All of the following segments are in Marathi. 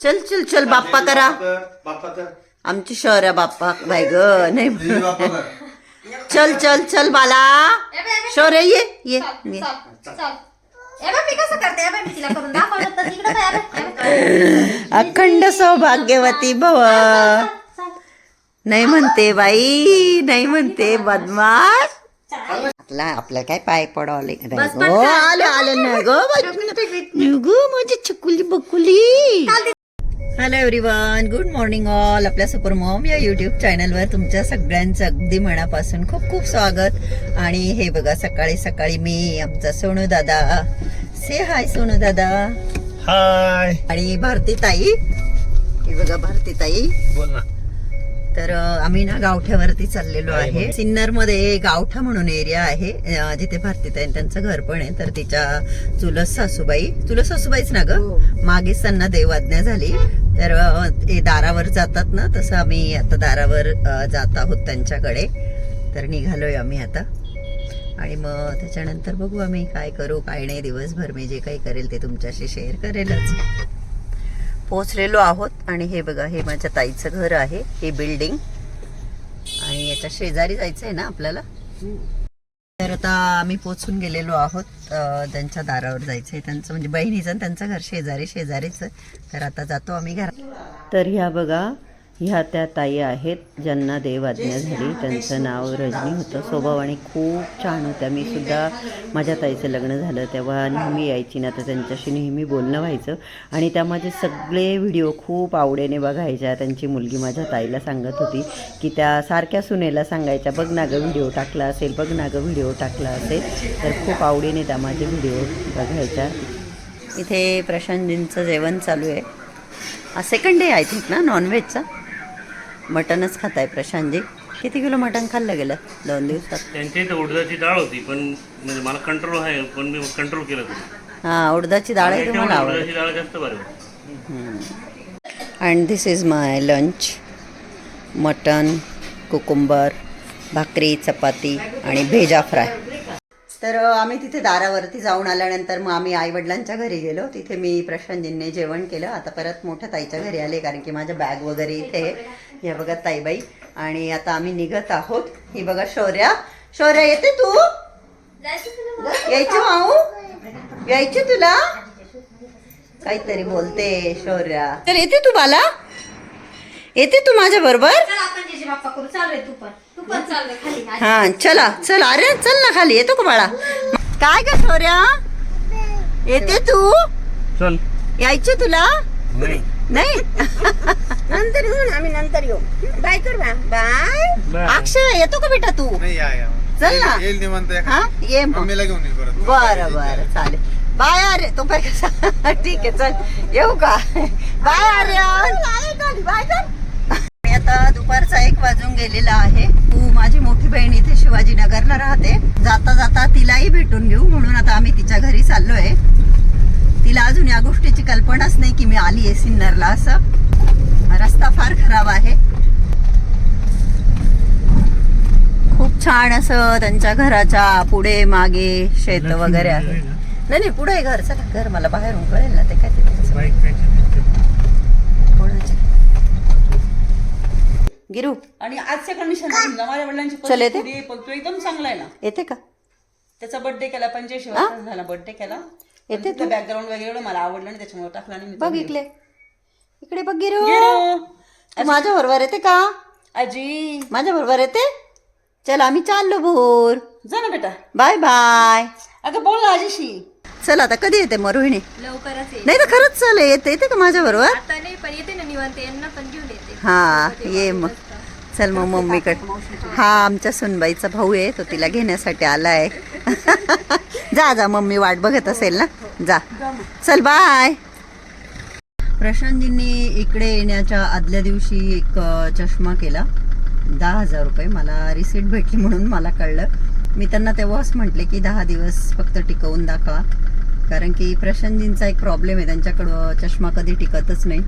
चल चल चल बाप्पा करा. बाप्पा कर आमची शहर बाप्पा. बाय ग नाही. चल चल चल बाला. शौर्य ये ये ये. अखंड सौभाग्यवती भव. नाही म्हणते बाई नाही म्हणते बदमाश. आपला आपल्या काय पाय पडवले? आले आले बाई. ग माझी चकुली Bakuli. Hello everyone good morning all आपल्या सुपर मॉम या युट्यूब चॅनलवर तुमच्या सगळ्यांचं अगदी मनापासून खूप खूप स्वागत. आणि हे बघा सकाळी सकाळी मी आमचा सोनू दादा. से हाय सोनू दादा. हाय आणि भारती ताई हे बघा भारती ताई बोल ना. तर आम्ही ना गावठ्यावरती चाललेलो आहे सिन्नरमध्ये गावठा म्हणून एरिया आहे. जिथे भारतीताई त्यांचं घर पण आहे. तर तिच्या चुलत सासूबाई चुलत सासूबाईच ना ग? मागेच त्यांना देवाज्ञा झाली. तर ते दारावर जातात ना तसं आम्ही आता दारावर जात आहोत त्यांच्याकडे. तर निघालोय आम्ही आता. आणि मग त्याच्यानंतर बघू आम्ही काय करू काय नाही. दिवसभर मी जे काही करेल ते तुमच्याशी शेअर करेलच. पोचलेलो आहोत. आणि हे बघा हे माझ्या ताईचं घर आहे हे बिल्डिंग आणि याच्या शेजारी जायचं आहे ना आपल्याला? तर आता आम्ही पोचून गेलेलो आहोत त्यांच्या दारावर जायचं आहे त्यांचं म्हणजे बहिणीचं आणि त्यांचं घर शेजारी शेजारीच. तर आता जातो आम्ही घरात. तर ह्या बघा ह्या त्या ताई आहेत ज्यांना देवाज्ञा झाली. त्यांचं नाव रजनी होतं. स्वभाव आणि खूप छान होत्या. मी सुद्धा माझ्या ताईचं लग्न झालं तेव्हा नेहमी यायची ना तर त्यांच्याशी नेहमी बोलणं व्हायचं. आणि त्या माझे सगळे व्हिडिओ खूप आवडीने बघायच्या. त्यांची मुलगी माझ्या ताईला सांगत होती की त्या सारख्या सुनेला सांगायच्या बघ ना गं व्हिडिओ टाकला असेल बघ ना गं व्हिडिओ टाकला असेल. तर खूप आवडीने त्या माझे व्हिडिओ बघायच्या. इथे प्रशांतजींचं जेवण चालू आहे. सेकंड डे आय थिंक ना नॉनव्हेजचा मटनच खात आहे प्रशांतजी. किती किलो मटन खाल्लं गेलं दोन दिवसात? त्यांच्या इथं उडदाची डाळ होती पण म्हणजे मला कंट्रोल आहे पण मी कंट्रोल केलं तुम्ही हां उडदाची डाळ आहे तुम्हाला आवडत उडदाची डाळ जास्त बरं वाटते. And this is my lunch mutton cucumber bhakri chapati आणि भेजा फ्राय. तर आम्ही तिथे दारावरती जाऊन आल्यानंतर मग आम्ही आईवडिलांच्या घरी गेलो. तिथे मी प्रशांतजींनी जेवण केलं. आता परत मोठ्या ताईच्या घरी आले कारण की माझ्या बॅग वगैरे इथे हे बघा ताईबाई. आणि आता आम्ही निघत आहोत. ही बघा शौर्या. शौर्या येते तू? यायची माऊ? यायची तुला? काहीतरी बोलते शौर्या. तर येते तू बाला? येते तू माझ्या बरोबर हा चला चल. अरे चल ना खाली. येतो का बाळा? काय ग शौर्या येते तू? चल. यायचे तुला? नाही. नाही? नंतर येऊ ना आम्ही नंतर येऊ. बाय कर बाय. अक्षय येतो का बेटा तू? चल ना. हा? ये मग. बरं बरं. चालेल. बाय अरे तो काय कसा? ठीक आहे चल. येऊ का? बाय आर्यन. बाय मी आता दुपारचा एक वाजून गेलेला आहे. तू माझी मोठी बहीण इथे शिवाजीनगरला राहते. जाता जाता तिलाही भेटून घेऊ म्हणून आता आम्ही तिच्या घरी चाललोय. तिला अजून या गोष्टीची कल्पनाच नाही की मी आली आहे सिन्नरला असं. रस्ता फार खराब आहे. खूप छान असं त्यांच्या घराच्या पुढे मागे शेत वगैरे आहे. नाही नाही पुढे घर. चला घर मला बाहेरून कळेल ना ते काय ते त्यांचं. बाईक काय कोणाचे गिरू. आणि आजच्या कंडिशन माझ्या वडिलांची चल येते. परिस्थिती पण तो एकदम चांगला आहे ना. येते का? त्याचा बर्थडे केला पंच्याऐंशी वर्षाचा झाला बर्थडे केला. येते तू. बॅकग्राऊंड वगैरे एवढं मला आवडलं आणि त्याच्यामुळे टाकला आणि मी बघ इकडे. इकडे बघ गिरू. गेलो. तू माझ्या बरोबर येते का? आजी! माझ्या बरोबर येते? चल आम्ही चाललो भोर. जा ना बेटा. Bye bye. अगं बोल ना आजीशी. चल आता कधी येते मग रोहिणी? लवकरच येईल. नाही तर खरंच चल येते येते का माझ्या बरोबर? आता नाही पण येते ना निवांत यांना पण घेऊन येते. हा ये मग. चल मग मम्मीकडे. हा आमच्या सुनबाईचा भाऊ आहे तो तिला घेण्यासाठी आला आहे जा जा मम्मी वाट बघत असेल ना? जा. चल बाय. प्रशांतजींनी इकडे येण्याच्या आदल्या दिवशी एक चष्मा केला. दहा हजार रुपये. मला रिसीट भेटली म्हणून मला कळलं. मी त्यांना तेव्हाच म्हटले की दहा दिवस फक्त टिकवून दाखवा. कारण की प्रशांतजींचा एक प्रॉब्लेम आहे. त्यांच्याकडं चष्मा कधी टिकतच नाही.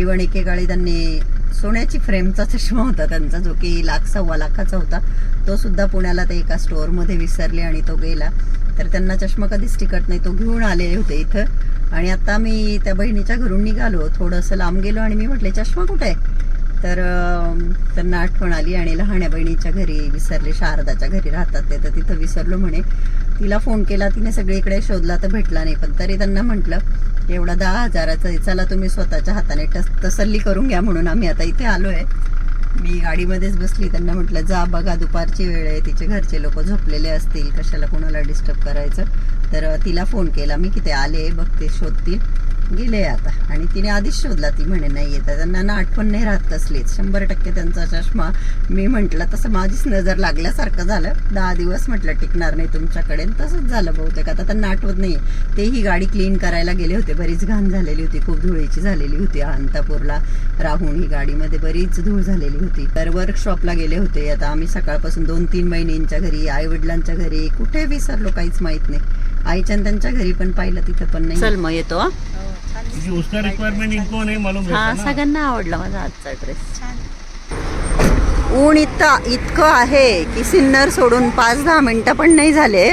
इवन एकेकाळी त्यांनी सोन्याची फ्रेमचा चष्मा होता त्यांचा जो की लाख सव्वा लाखाचा होता. तो सुद्धा पुण्याला ते एका स्टोअरमध्ये विसरले आणि तो गेला. तर त्यांना चष्मा कधीच टिकत नाही तो घेऊन आलेले होते इथं. आणि आता मी त्या बहिणीच्या घरून निघालो. थोडंसं लांब गेलो आणि मी म्हटले चष्मा कुठे आहे? तर त्यांना आठवण आली आणि लहान्या बहिणीच्या घरी विसरले. शारदाच्या घरी राहतात ते तर तिथं विसरलो म्हणे. तिला फोन केला तिने सगळीकडे शोधला तर भेटला नाही. पण तरी त्यांना म्हटलं एवढा दहा हजाराचा आहे, चला तुम्ही स्वतःच्या हाताने टस तसल्ली करून घ्या म्हणून आम्ही आता इथे आलो आहे मी गाडीमध्येच बसली त्यांना म्हटलं जा बघा दुपारची वेळ आहे. तिचे घरचे लोक झोपलेले असतील. कशाला कोणाला डिस्टर्ब करायचं? तर तिला फोन केला. मी की ते आले बघते शोधतील गेले आता. आणि तिने आधीच शोधला ती म्हणे नाही येत त्यांना ना आठवण नाही राहत कसलीच शंभर टक्के त्यांचा चष्मा मी म्हटलं तसं माझीच नजर लागल्यासारखं झालं. दहा दिवस म्हटलं टिकणार नाही तुमच्याकडे. तसंच झालं बहुतेक. आता त्यांना आठवत नाही. तेही गाडी क्लीन करायला गेले होते. बरीच घाण झालेली होती. खूप धुळीची झालेली होती. अहंतापूरला राहून ही गाडीमध्ये बरीच धूळ झालेली होती. तर वर्कशॉपला गेले होते. आता आम्ही सकाळपासून दोन तीन महिन्यांच्या घरी आई वडिलांच्या घरी कुठे विसरलो काहीच माहीत नाही. आईच्या त्यांच्या घरी पण पाहिलं तिथं पण नाही. चल मग येतो हा. उसका रिक्वायरमेंट इनको नहीं मालूम हा रहता ना. सगळ्यांना आवडला माझा आजचा ड्रेस ऊन इतकं इतकं आहे की सिन्नर सोडून पाच दहा मिनटं पण नाही झाले.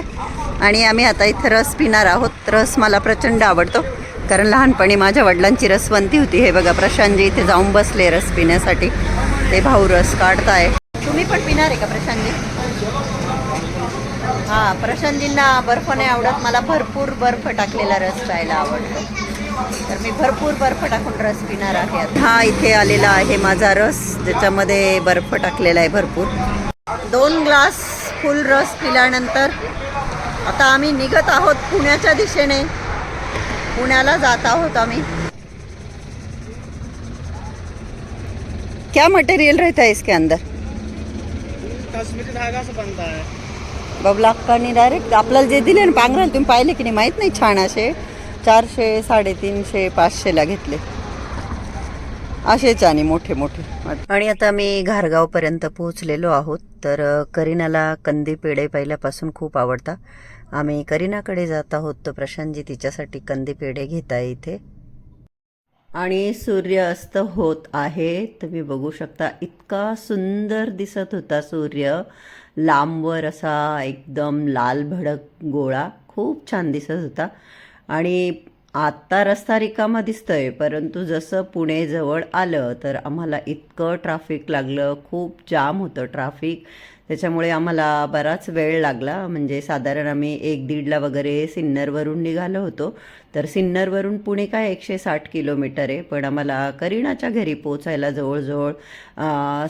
आणि आम्ही आता इथं रस पिणार आहोत. रस मला प्रचंड आवडतो. कारण लहानपणी माझ्या वडिलांची रसवंती होती. हे बघा प्रशांतजी इथे जाऊन बसले रस पिण्यासाठी. ते भाऊ रस काढताय. तुम्ही पण पिणार आहे का प्रशांतजी? हा प्रशांतजींना बर्फ नाही आवडत. मला भरपूर बर्फ टाकलेला रस प्यायला आवडतो. तर मी भरपूर बर्फ टाकून रस पिणार आहे आता. हा इथे आलेला आहे माझा रस ज्याच्यामध्ये बर्फ टाकलेला आहे भरपूर. दोन ग्लास फुल रस पिल्यानंतर आता आम्ही निघत आहोत पुण्याच्या दिशेने. पुण्याला जात आहोत आम्ही. क्या मटेरियल रहता है इसके अंदर? कश्मीरी धागा से बनता है. बबला अक्कानी डायरेक्ट आपल्याला जे दिले ना पांघराला तुम्ही पाहिले की नाही? माहीत नाही छान असे. चारशे साडेतीनशे पाचशेला घेतले. असेच आणि मोठे मोठे. आणि आता मी घारगावपर्यंत पोहोचलेलो आहोत. तर करीनाला कंदी पेढे पहिल्यापासून खूप आवडता. आम्ही करीनाकडे जात आहोत तर प्रशांतजी तिच्यासाठी कंदी पेढे घेत आहे इथे. आणि सूर्य अस्त होत आहे. तुम्ही बघू शकता इतका सुंदर दिसत होता सूर्य. लांबवर असा एकदम लाल भडक गोळा. खूप छान दिसत होता. आणि आत्ता रस्ता रिकामा दिसतोय परंतु जसं पुणे जवळ आलं तर आम्हाला इतकं ट्राफिक लागलं खूप जाम होतं ट्राफिक त्याच्यामुळे आम्हाला बराच वेळ लागला. म्हणजे साधारण आम्ही एक दीडला वगैरे सिन्नरवरून निघालो होतो. तर सिन्नरवरून पुणे काय एकशे साठ किलोमीटर आहे. पण आम्हाला करीणाच्या घरी पोचायला जवळजवळ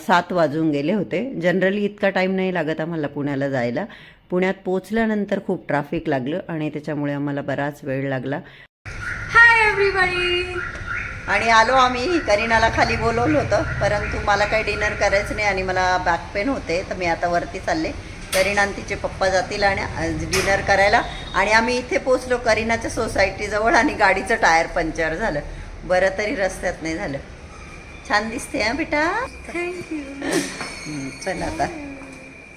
सात वाजून गेले होते. जनरली इतका टाईम नाही लागत आम्हाला पुण्याला जायला. पुण्यात पोचल्यानंतर खूप ट्रॅफिक लागलं आणि त्याच्यामुळे आम्हाला बराच वेळ लागला. हाय एव्हरीबडी आणि आलो आम्ही करीनाला खाली बोलवलं होतं परंतु मला काही डिनर करायचं नाही आणि मला बॅक पेन होते तर मी आता वरती चालले. करीना तिचे पप्पा जातील आणि डिनर करायला. आणि आम्ही इथे पोचलो करीनाच्या सोसायटीजवळ आणि गाडीचं टायर पंक्चर झालं. बरं तरी रस्त्यात नाही झालं. छान दिसते हा बेटा? चल आता.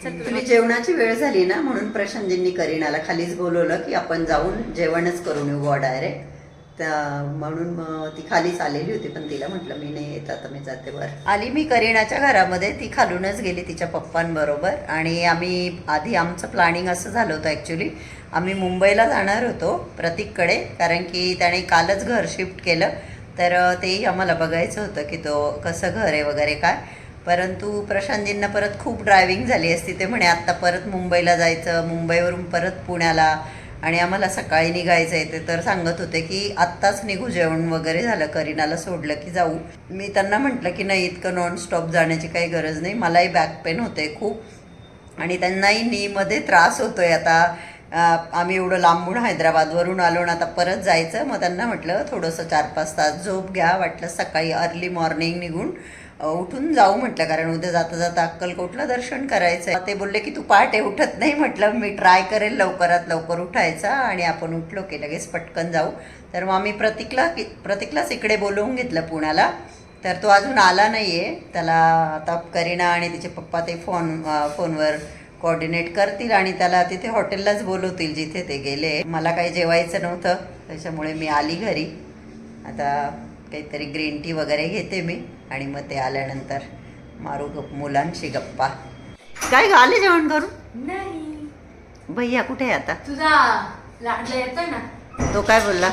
तुझी जेवणाची वेळ झाली ना म्हणून प्रशांतजींनी करीनाला खालीच बोलवलं की आपण जाऊन जेवणच करून येऊ डायरेक्ट. त्या म्हणून मग ती खालीच आलेली होती पण तिला म्हटलं मी नाही येत आता मी जाते वर. आली मी करीणाच्या घरामध्ये ती खालूनच गेली तिच्या पप्पांबरोबर. आणि आम्ही आधी आमचं प्लॅनिंग असं झालं होतं ॲक्च्युली आम्ही मुंबईला जाणार होतो प्रतीककडे कारण की त्याने कालच घर शिफ्ट केलं. तर तेही आम्हाला बघायचं होतं की तो कसं घर आहे वगैरे काय. परंतु प्रशांतजींना परत खूप ड्रायव्हिंग झाली असती. ते म्हणे आत्ता परत मुंबईला जायचं मुंबईवरून परत पुण्याला. आणि आम्हाला सकाळी निघायचं आहे ते तर सांगत होते की आत्ताच निघू जेवण वगैरे झालं. करीनाला सोडलं की जाऊ. मी त्यांना म्हटलं की नाही इतकं नॉन स्टॉप जाण्याची काही गरज नाही. मलाही बॅक पेन होते खूप. आणि त्यांनाही नीमध्ये त्रास होतो आहे आता आम्ही एवढं लांबून हैदराबादवरून आलो ना आता परत जायचं. मग त्यांना म्हटलं थोडंसं चार पाच तास झोप घ्या. वाटलं सकाळी अर्ली मॉर्निंग निघून उठून जाऊ म्हटलं कारण उद्या जाता जाता अक्कलकोटला दर्शन करायचं ते बोलले की तू पहाटे उठत नाही म्हटलं. मी ट्राय करेल लवकरात लवकर उठायचा आणि आपण उठलो की लगेच पटकन जाऊ. तर मग आम्ही प्रतीकला प्रतीकलाच इकडे बोलवून घेतलं पुण्याला. तर तो अजून आला नाही आहे त्याला आता करीना आणि तिचे पप्पा ते फोन फोनवर कोऑर्डिनेट करतील आणि त्याला तिथे हॉटेललाच बोलवतील जिथे ते गेले. मला काही जेवायचं नव्हतं त्याच्यामुळे मी आली घरी. आता काहीतरी ग्रीन टी वगैरे घेते मी आणि मग ते आल्यानंतर मारू गप मुलांशी गप्पा काय ग, आले जेवण करून नाही भैया कुठे आहे आता तुझा लाडला येतोय ना तो काय बोलला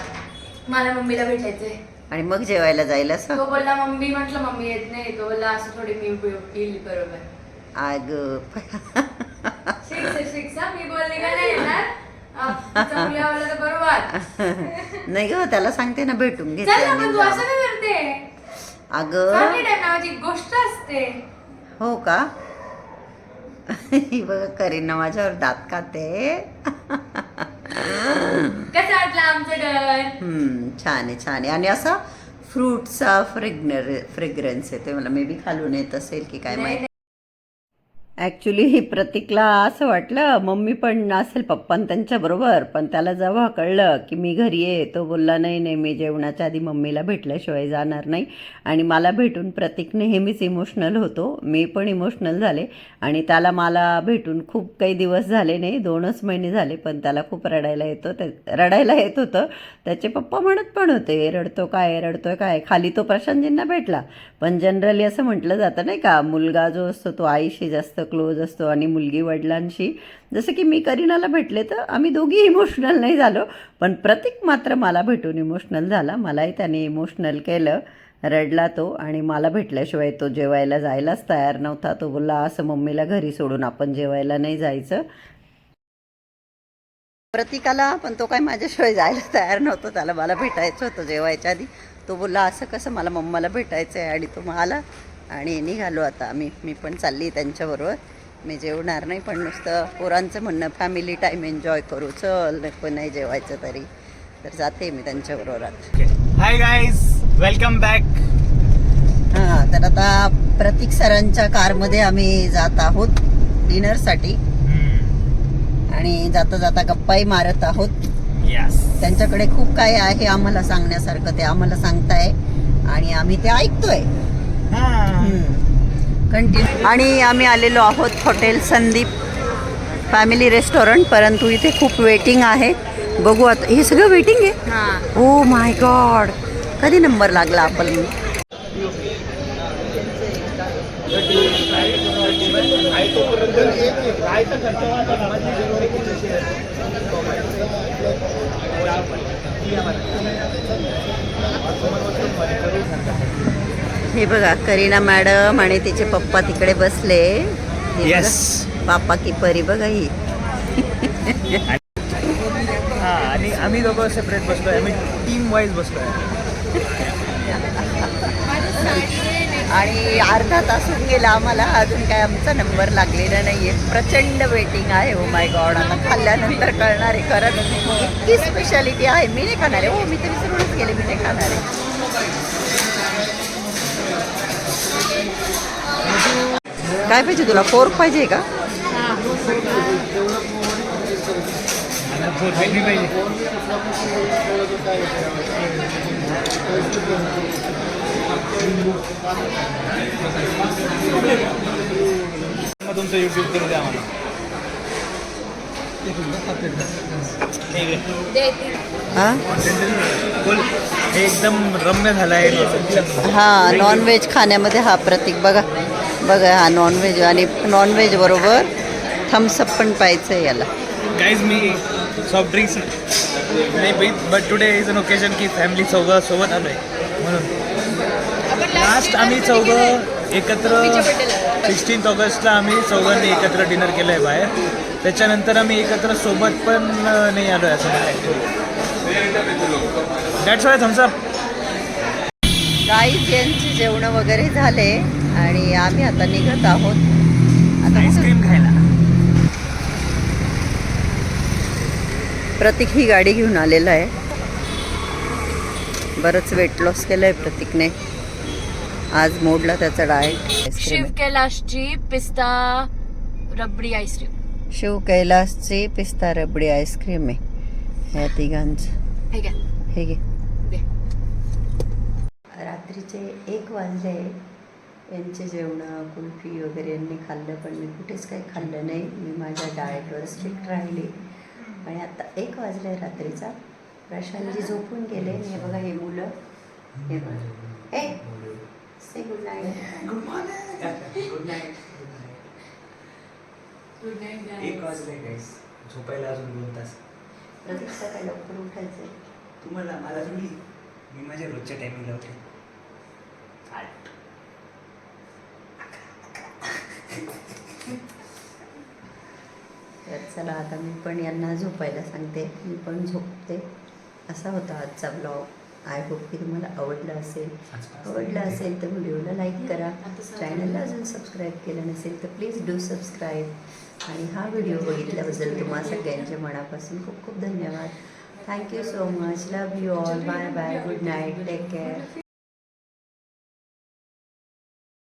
मला मम्मीला भेटायचंय आणि मग जेवायला जायला असं तो बोलला मम्मी म्हटलं मम्मी येत नाही तो बोलला असं थोडी मी येईल बरोबर आग हा. मी बोलले का नाही येणार नाही ग त्याला सांगते ना भेटून घेते अग. गोष्ट असते. हो का? बघा करीना माझ्यावर दात खाते छान आहे छान आहे. आणि असा फ्रूटचा फ्रेग्नर फ्रेग्रन्स आहे ते मला मे बी खालून येत असेल की काय माहिती. ॲक्च्युली ही प्रतीकला असं वाटलं मम्मी पण असेल पप्पान त्यांच्याबरोबर पण त्याला जेव्हा कळलं की मी घरी आहे तो बोलला नाही नाही मी जेवणाच्या आधी मम्मीला भेटल्याशिवाय जाणार नाही. आणि मला भेटून प्रतीक नेहमीच इमोशनल होतो. मी पण इमोशनल झाले आणि त्याला मला भेटून खूप काही दिवस झाले नाही दोनच महिने झाले पण त्याला खूप रडायला येतो त्या रडायला येत होतं. त्याचे पप्पा म्हणत पण होते रडतो काय रडतोय काय? खाली तो प्रशांतजींना भेटला. पण जनरली असं म्हटलं जातं नाही का मुलगा जो असतो तो आईशी जास्त क्लोज असतो आणि मुलगी वडिलांशी. जसं की मी करीनाला भेटले तर आम्ही दोघी इमोशनल नाही झालो पण प्रतीक मात्र मला भेटून इमोशनल झाला. मलाही त्याने इमोशनल केलं. रडला तो आणि मला भेटल्याशिवाय तो जेवायला जायलाच तयार नव्हता. तो बोलला असं मम्मीला घरी सोडून आपण जेवायला नाही जायचं. प्रतीकाला पण तो काय माझ्याशिवाय जायला तयार नव्हतो. त्याला मला भेटायचं होतं जेवायच्या आधी. तो बोलला असं कसं? मला मम्माला भेटायचं आहे आणि तो मला आणि निघालो आता आम्ही. मी पण चालली त्यांच्याबरोबर. मी जेवणार नाही पण नुसतं पोरांचं म्हणणं फॅमिली टाईम एन्जॉय करू चल नको नाही जेवायचं तरी. तर जाते मी त्यांच्याबरोबर आता. हाय गाईज वेलकम बॅक हां तर आता प्रतीक सरांच्या कारमध्ये आम्ही जात आहोत डिनरसाठी. आणि जाता जाता गप्पाही मारत आहोत. त्यांच्याकडे खूप काय आहे आम्हाला सांगण्यासारखं ते आम्हाला सांगताय. आणि आम्ही ते ऐकतोय. कंटिन्यू आणि आम्ही आलेलो आहोत हॉटेल संदीप फॅमिली रेस्टॉरंट परंतु इथे खूप वेटिंग आहे. बघू आता हे सगळं वेटिंग आहे? ओ माय गॉड कधी नंबर लागला आपण? हे बघा करीना मॅडम आणि तिचे पप्पा तिकडे बसले. हे Yes. पापा की परी बघा ही. हा आणि आम्ही दोघं सेपरेट बसलोय. आम्ही टीम वाईज बसलोय. आणि अर्धा तास होऊन गेला आम्हाला. अजून काय आमचा नंबर लागलेला नाहीये. प्रचंड वेटिंग आहे. ओ माय गॉड आता खाल्ल्यानंतर कळणार आहे. खरंच इतकी स्पेशालिटी आहे. मी नाही खाणार आहे. हो मी तर विसरूनच गेले मी नाही खाणार आहे. काय पाहिजे तुला? फोर्क पाहिजे का? तुमचं युट्यूब करू द्या आम्हाला एकदम रम्य झालं आहे हा नॉनव्हेज खाण्यामध्ये हा प्रतीक. बघा. बघा हा नॉनव्हेज आणि नॉनव्हेज बरोबर थम्सअप पण पाहिजे आहे याला. गाईज मी सॉफ्ट ड्रिंक्स नाही पीत but today is an occasion की फॅमिली चौघं सोबत आलो आहे म्हणून लास्ट आम्ही चौघं एकत्र सिक्स्टीन्थ ऑगस्टला आम्ही चौघांनी एकत्र डिनर केलं आहे बाहेर. त्याच्यानंतर आम्ही एकत्र सोबत पण नाही आलो आहे असं दॅट्स वाय थम्सअप गाईज यांचे जेवण वगैरे झाले. आणि आम्ही आता निघत आहोत. आता आईस्क्रीम खायला. प्रतीक ही गाडी घेऊन आलेला आहे. बरंच वेट लॉस केलं आहे प्रतीकने. आज मोडला त्याचा डाएट शिव कैलाशची पिस्ता रबडी आईस्क्रीम शिव कैलासची पिस्ता रबडी आईस्क्रीम आहे. ह्या तिघांचं. हे हे घे. रात्रीचे एक वाजले. यांचे जेवणं कुल्फी वगैरे यांनी खाल्लं पण मी कुठेच काही खाल्लं नाही. मी माझ्या डाएटवर स्ट्रिक्ट राहिली. आणि आता एक वाजले रात्रीचा. प्रशांतजी झोपून गेले. आणि हे बघा हे मुलं. हे बघा. ए से गुड नाईट गुड एक वाजले गाईस झोपायला अजून दोन तास. प्रतीक सकाळी लवकर उठायचं. तुम्हाला मला थोडी मी माझ्या रोजच्या टायमिंगला होते तर चला आता मी पण यांना झोपायला सांगते. मी पण झोपते. असा होता आजचा ब्लॉग आय होप की तुम्हाला आवडला असेल. आवडला असेल तर व्हिडिओला लाईक करा. चॅनलला अजून सबस्क्राईब केलं नसेल तर प्लीज डू सबस्क्राईब आणि हा व्हिडिओ बघितल्याबद्दल तुम्हा सगळ्यांच्या मनापासून खूप खूप धन्यवाद. Thank you so much love you all bye bye good night take care